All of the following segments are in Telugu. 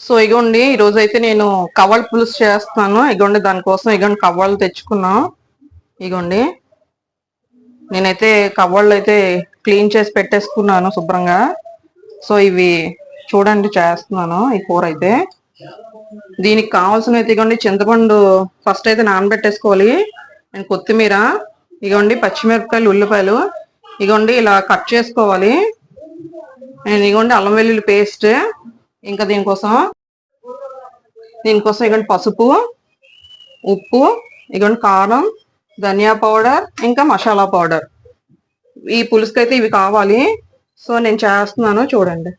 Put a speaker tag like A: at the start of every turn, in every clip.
A: సో ఇగోండి ఈ రోజు అయితే నేను కవ్వల పులుసు చేస్తున్నాను. ఇగోండి దానికోసం ఇగోండి కవ్వాలు తెచ్చుకున్నాం. ఇగోండి నేనైతే కవ్వాళ్ళు అయితే క్లీన్ చేసి పెట్టేసుకున్నాను శుభ్రంగా. సో ఇవి చూడండి చేస్తున్నాను ఈ కూర అయితే దీనికి కావాల్సిన అయితే ఇగోండి చింతపండు ఫస్ట్ అయితే నానబెట్టేసుకోవాలి. అండ్ కొత్తిమీర ఇగోండి పచ్చిమిరపకాయలు ఉల్లిపాయలు ఇగోండి ఇలా కట్ చేసుకోవాలి. అండ్ ఇగోండి అల్లం వెల్లుల్లి పేస్ట్ ఇంకా దీనికోసం? దీనికోసం ఇక్కడ పసుపు ఉప్పు ఇక్కడ కారం ధనియా పౌడర్ ఇంకా మసాలా పౌడర్. ఈ పులుసుకైతే ఇవి కావాలి. సో నేను చేస్తున్నాను చూడండి.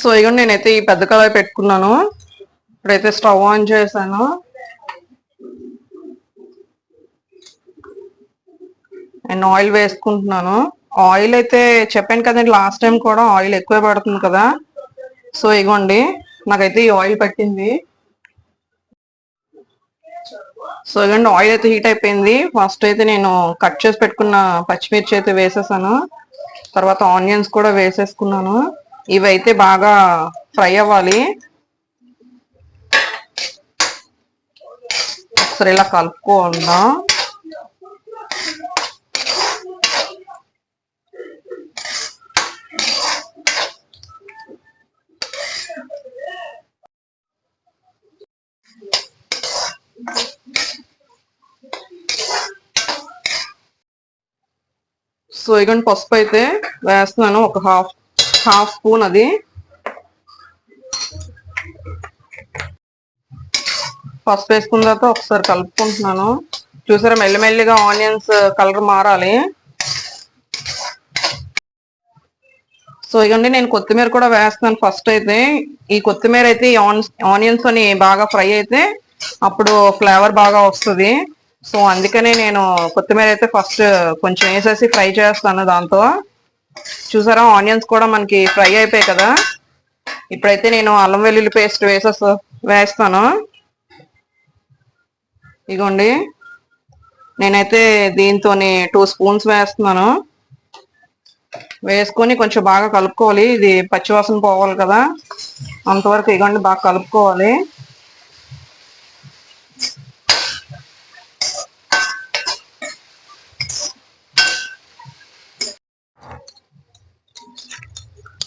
A: సో ఇక్కడ నేనైతే ఈ పెద్ద కళాయి పెట్టుకున్నాను. ఇప్పుడైతే స్టవ్ ఆన్ చేశాను. అండ్ ఆయిల్ వేసుకుంటున్నాను. ఆయిల్ అయితే చెప్పాను కదండి లాస్ట్ టైం కూడా ఆయిల్ ఎక్కువ పడుతుంది కదా. సో ఇగోండి నాకైతే ఈ ఆయిల్ పట్టింది. సో ఇగోండి ఆయిల్ అయితే హీట్ అయిపోయింది. ఫస్ట్ అయితే నేను కట్ చేసి పెట్టుకున్న పచ్చిమిర్చి అయితే వేసేసాను. తర్వాత ఆనియన్స్ కూడా వేసేసుకున్నాను. ఇవి అయితే బాగా ఫ్రై అవ్వాలి. ఒకసారి ఇలా కలుపుకుందాం. సో ఇగోండి పసుపు అయితే వేస్తున్నాను. ఒక హాఫ్ హాఫ్ స్పూన్ అది. పసుపు వేసుకున్న తర్వాత ఒకసారి కలుపుకుంటున్నాను. చూసారా మెల్లిమెల్లిగా ఆనియన్స్ కలర్ మారాలి. సో ఇగండి నేను కొత్తిమీర కూడా వేస్తున్నాను ఫస్ట్ అయితే. ఈ కొత్తిమీర అయితే ఈ ఆనియన్స్ అని బాగా ఫ్రై అయితే అప్పుడు ఫ్లేవర్ బాగా వస్తుంది. సో అందుకనే నేను కొత్తిమీర అయితే ఫస్ట్ కొంచెం వేసేసి ఫ్రై చేస్తాను దాంతో. చూసారా ఆనియన్స్ కూడా మనకి ఫ్రై అయిపోయాయి కదా. ఇప్పుడైతే నేను అల్లం వెల్లుల్లి పేస్ట్ వేసేస్తా వేస్తాను. ఇగోండి. నేనైతే దీంతో టూ స్పూన్స్ వేస్తున్నాను. వేసుకొని కొంచెం బాగా కలుపుకోవాలి. ఇది పచ్చివాసన పోవాలి కదా. అంతవరకు ఇగోండి బాగా కలుపుకోవాలి.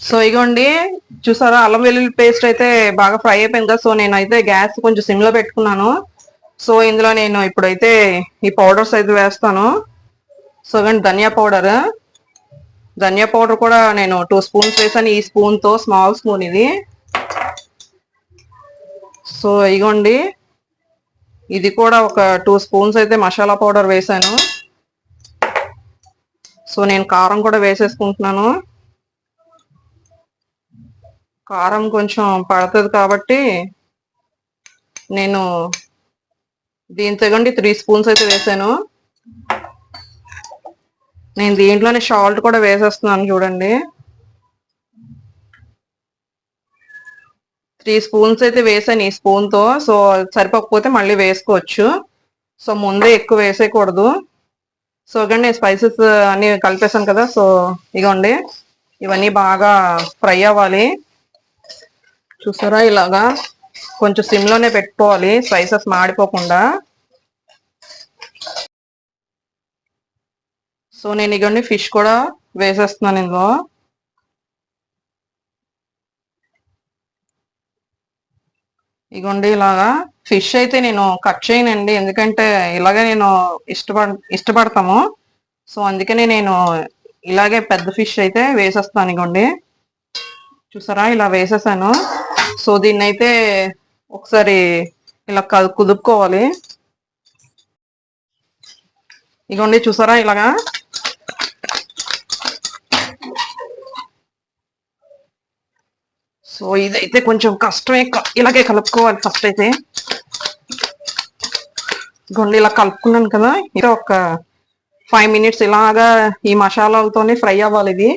A: సో ఇగోండి చూసారా అల్లం వెల్లుల్లి పేస్ట్ అయితే బాగా ఫ్రై అయిపోయింది కదా. సో నేనైతే గ్యాస్ కొంచెం సిమ్లో పెట్టుకున్నాను. సో ఇందులో నేను ఇప్పుడైతే ఈ పౌడర్స్ అయితే వేస్తాను. సో ఇగోండి ధనియా పౌడర్ ధనియా పౌడర్ కూడా నేను టూ స్పూన్స్ వేసాను. ఈ స్పూన్తో స్మాల్ స్పూన్ ఇది. సో ఇగోండి ఇది కూడా ఒక టూ స్పూన్స్ అయితే మసాలా పౌడర్ వేసాను. సో నేను కారం కూడా వేసేసుకుంటున్నాను. కారం కొంచెం పడుతుంది కాబట్టి నేను దీంతో ఇగోండి త్రీ స్పూన్స్ అయితే వేసాను. నేను దీంట్లోనే సాల్ట్ కూడా వేసేస్తున్నాను చూడండి. త్రీ స్పూన్స్ అయితే వేసాను ఈ స్పూన్తో సో సరిపోకపోతే మళ్ళీ వేసుకోవచ్చు. సో ముందే ఎక్కువ వేసేయకూడదు. సో ఇగండి స్పైసెస్ అన్ని కలిపేసాను కదా. సో ఇగోండి ఇవన్నీ బాగా ఫ్రై అవ్వాలి. చూసారా? ఇలాగా కొంచెం సిమ్లోనే పెట్టుకోవాలి. స్పైసెస్ మాడిపోకుండా. సో నేను ఇగోండి ఫిష్ కూడా వేసేస్తున్నాను ఇందులో. ఇగోండి ఇలాగా. ఫిష్ అయితే నేను కట్ చేయనండి. ఎందుకంటే ఇలాగే నేను ఇష్టపడ ఇష్టపడతాము. సో అందుకనే నేను ఇలాగే పెద్ద ఫిష్ అయితే వేసేస్తాను ఇగోండి. చూసారా? ఇలా వేసేసాను. సో దీన్ని అయితే ఒకసారి ఇలా క- కుదుపుకోవాలి. ఇగోండి చూసారా ఇలాగా? సో ఇదైతే కొంచెం కష్టమే ఇలాగే కలుపుకోవాలి ఫస్ట్ అయితే. ఇగోండి ఇలా కలుపుకున్నాను కదా ఇక ఒక ఫైవ్ మినిట్స్ ఇలాగా ఈ మసాలాలతోనే ఫ్రై అవ్వాలి ఇది.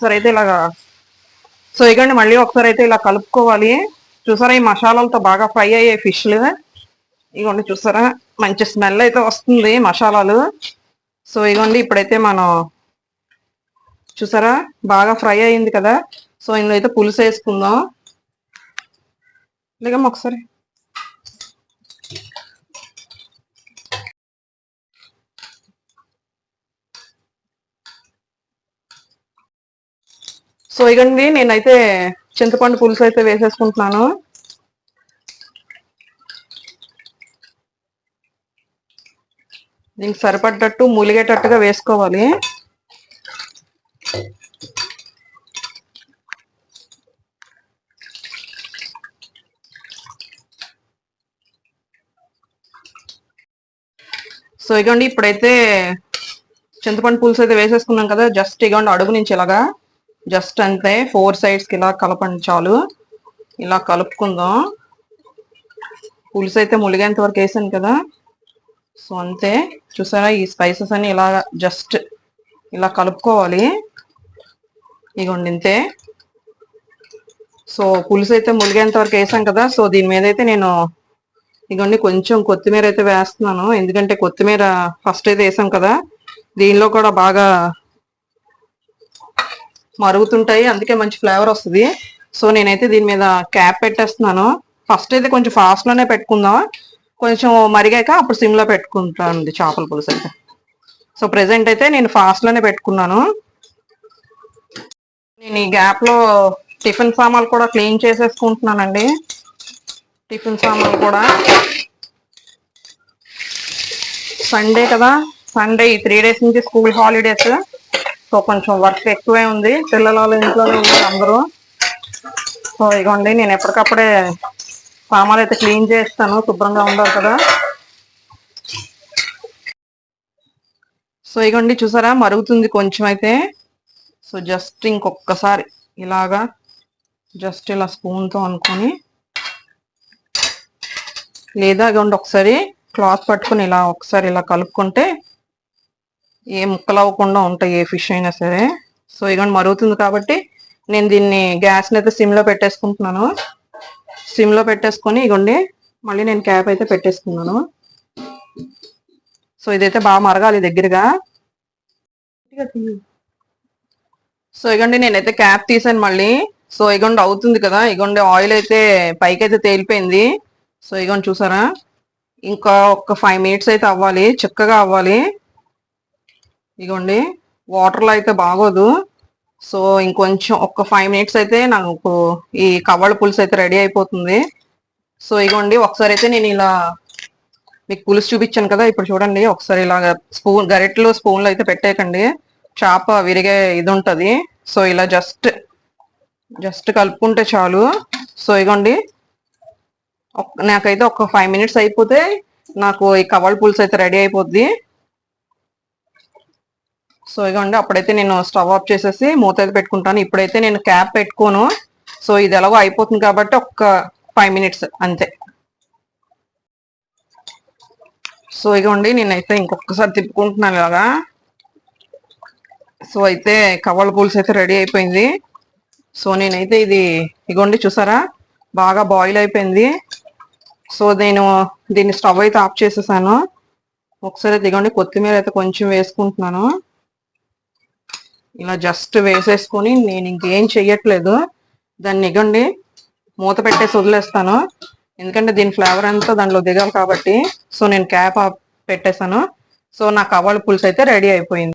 A: సరే అయితే ఇలాగా సో ఇగండి మళ్ళీ ఒకసారి అయితే ఇలా కలుపుకోవాలి. చూసారా ఈ మసాలాలతో బాగా ఫ్రై అయ్యే ఫిష్లు ఇగోండి చూసారా? మంచి స్మెల్ అయితే వస్తుంది మసాలాలు. సో ఇగోండి ఇప్పుడైతే మనం చూసారా? బాగా ఫ్రై అయింది కదా. సో ఇందులో అయితే పులుసు వేసుకుందాం. లేకమ్మా ఒకసారి. సో ఇగండి నేనైతే చింతపండు పులుసు అయితే వేసేసుకుంటున్నాను. దీనికి సరిపడ్డట్టు ములిగేటట్టుగా వేసుకోవాలి. సో ఇగోండి ఇప్పుడైతే చింతపండు పులుసు అయితే వేసేసుకున్నాం కదా జస్ట్ ఇగోండి అడుగు నుంచి ఇలాగా. జస్ట్ అంతే ఫోర్ సైడ్స్కి ఇలా కలపండి చాలు. ఇలా కలుపుకుందాం. పులుసు అయితే ములిగేంత వరకు వేసాను కదా. సో అంతే. చూసారా ఈ స్పైసెస్ అని ఇలా జస్ట్ ఇలా కలుపుకోవాలి. ఇగోండి ఇంతే. సో పులుసు అయితే ములిగేంత వరకు వేసాం కదా. సో దీని మీద అయితే నేను ఇగోండి కొంచెం కొత్తిమీర అయితే వేస్తున్నాను. ఎందుకంటే కొత్తిమీర ఫస్ట్ అయితే వేసాం కదా. దీనిలో కూడా బాగా మరుగుతుంటాయి అందుకే మంచి ఫ్లేవర్ వస్తుంది. సో నేనైతే దీని మీద క్యాప్ పెట్టేస్తున్నాను. ఫస్ట్ అయితే కొంచెం ఫాస్ట్లోనే పెట్టుకుందాం. కొంచెం మరిగాక అప్పుడు సిమ్లో పెట్టుకుంటాను చేపల పులుసు అయితే. సో ప్రెసెంట్ అయితే నేను ఫాస్ట్లోనే పెట్టుకున్నాను. నేను ఈ గ్యాప్లో టిఫిన్ సామాన్లు కూడా క్లీన్ చేసేసుకుంటున్నానండి. టిఫిన్ సామాన్లు కూడా. సండే కదా. సండే ఈ త్రీ డేస్ నుంచి స్కూల్ హాలిడేస్ సో కొంచెం వర్క్ ఎక్కువే ఉంది. పిల్లల ఇంట్లోనే ఉన్నారు అందరూ. సో ఇగోండి నేను ఎప్పటికప్పుడే సామాన్లు అయితే క్లీన్ చేస్తాను. శుభ్రంగా ఉండాలి కదా. సో ఇగోండి చూసారా? మరుగుతుంది కొంచెం అయితే. సో జస్ట్ ఇంకొకసారి ఇలాగా జస్ట్ ఇలా స్పూన్తో అనుకొని లేదా ఇగోండి ఒకసారి క్లాత్ పట్టుకొని ఇలా ఒకసారి ఇలా కలుపుకుంటే ఏ ముక్కలు అవ్వకుండా ఉంటాయి ఏ ఫిష్ అయినా సరే. సో ఇగోండి మరుగుతుంది కాబట్టి నేను దీన్ని గ్యాస్ని అయితే సిమ్లో పెట్టేసుకుంటున్నాను. సిమ్లో పెట్టేసుకొని ఇగోండి మళ్ళీ నేను క్యాప్ అయితే పెట్టేసుకున్నాను. సో ఇదైతే బాగా మరగాలి దగ్గరగా. సో ఇగోండి నేనైతే క్యాప్ తీసాను మళ్ళీ. సో ఇగోండి అవుతుంది కదా. ఇగోండి ఆయిల్ అయితే పైకి అయితే తేలిపోయింది. సో ఇగోండి చూసారా? ఇంకా ఒక ఫైవ్ మినిట్స్ అయితే అవ్వాలి చిక్కగా అవ్వాలి. ఇగోండి వాటర్లో అయితే బాగోదు. సో ఇంకొంచెం ఒక ఫైవ్ మినిట్స్ అయితే నాకు ఈ కవ్వల పులుసు అయితే రెడీ అయిపోతుంది. సో ఇగోండి ఒకసారి అయితే నేను ఇలా మీకు పులుసు చూపించాను కదా ఇప్పుడు చూడండి ఒకసారి ఇలాగ స్పూన్ గరిటెలో స్పూన్లు అయితే పెట్టేయకండి. చేప విరిగే ఇది ఉంటుంది. సో ఇలా జస్ట్ జస్ట్ కలుపుకుంటే చాలు. సో ఇగోండి నాకైతే ఒక ఫైవ్ మినిట్స్ అయిపోతే నాకు ఈ కవల్ పులుసు అయితే రెడీ అయిపోద్ది. సో ఇగోండి అప్పుడైతే నేను స్టవ్ ఆఫ్ చేసేసి మూత అయితే పెట్టుకుంటాను. ఇప్పుడైతే నేను క్యాప్ పెట్టుకోను. సో ఇది ఎలాగో అయిపోతుంది కాబట్టి ఒక్క ఫైవ్ మినిట్స్ అంతే. సో ఇగోండి నేనైతే ఇంకొకసారి తిప్పుకుంటున్నాను ఇలాగా. సో అయితే కవల పూల్స్ అయితే రెడీ అయిపోయింది. సో నేనైతే ఇది ఇగోండి చూసారా? బాగా బాయిల్ అయిపోయింది. సో నేను దీన్ని స్టవ్ అయితే ఆఫ్ చేసేసాను. ఒకసారి దిగండి కొత్తిమీర అయితే కొంచెం వేసుకుంటున్నాను. ఇలా జస్ట్ వేసేసుకొని నేను ఇంకేం చెయ్యట్లేదు. దాన్ని ఇగండి మూత పెట్టేసి వదిలేస్తాను. ఎందుకంటే దీని ఫ్లేవర్ అంతా దాంట్లో దిగాలి కాబట్టి. సో నేను క్యాప్ పెట్టేశాను. సో నా కవాళ్ళ పులుసు అయితే రెడీ అయిపోయింది.